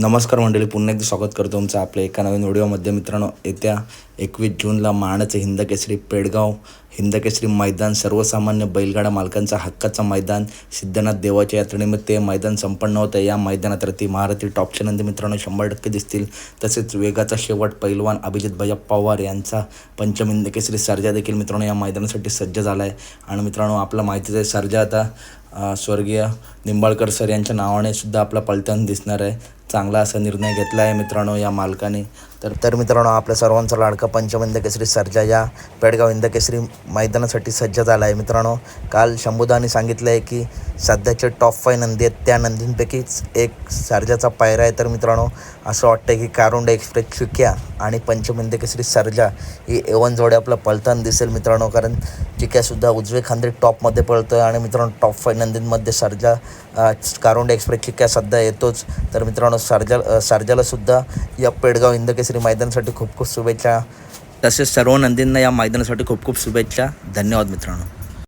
नमस्कार मंडळी पुन्हा एकदा स्वागत करतो तुमचं आपल्या एका नवीन व्हिडिओमध्ये. मित्रांनो येत्या एकवीस जूनला मानाचं हिंदकेसरी पेडगाव हिंदकेसरी मैदान सर्वसामान्य बैलगाडा मालकांचा हक्काचं मैदान सिद्धनाथ देवाच्या यात्रेनिमित्त हे मैदान संपन्न होतं या मैदानात रती महारथी टॉपच्या नंदी मित्रांनो शंभर टक्के दिसतील. तसेच वेगाचा शेवट पैलवान अभिजित भैया पवार यांचा पंचम हिंदकेसरी सर्जा देखील मित्रांनो या मैदानासाठी सज्ज झाला आहे आणि मित्रांनो आपला माहितीच आहे सर्जा आता स्वर्गीय निंबाळकर सर यांच्या नावाने सुद्धा आपला पलटण दिसणार आहे. चांगला असा निर्णय घेतला आहे मित्रांनो या मालकाने. तर तर मित्रांनो आपल्या सर्वांचा लाडका पंचम केसरी सर्जा या पेडगाव इंदकेसरी मैदानासाठी सज्ज झाला आहे मित्रांनो. काल शंभुदानी सांगितलं आहे की सध्याचे टॉप फाय नंदी आहेत. त्या नंदींपैकीच एक सर्जाचा पायरा आहे. तर मित्रांनो असं वाटतं की कारुंड एक्सप्रेस चुक्या आणि पंचम केसरी सर्जा ही एवन जोडे आपलं पळताना दिसेल मित्रांनो. कारण चिक्यासुद्धा उजवे खांदे टॉपमध्ये पळतो आहे आणि मित्रांनो टॉप फाय नंदींमध्ये सर्जा कारुंडा कारुंड एक्सप्रेस चिक्या सध्या येतोच. तर मित्रांनो सर्जा अ, या पेडगाव इंदकेसरी मैदानासाठी खूप खूप शुभेच्छा. तसेच सर्व नंदींना या मैदानासाठी खूप खूप शुभेच्छा. धन्यवाद मित्रांनो.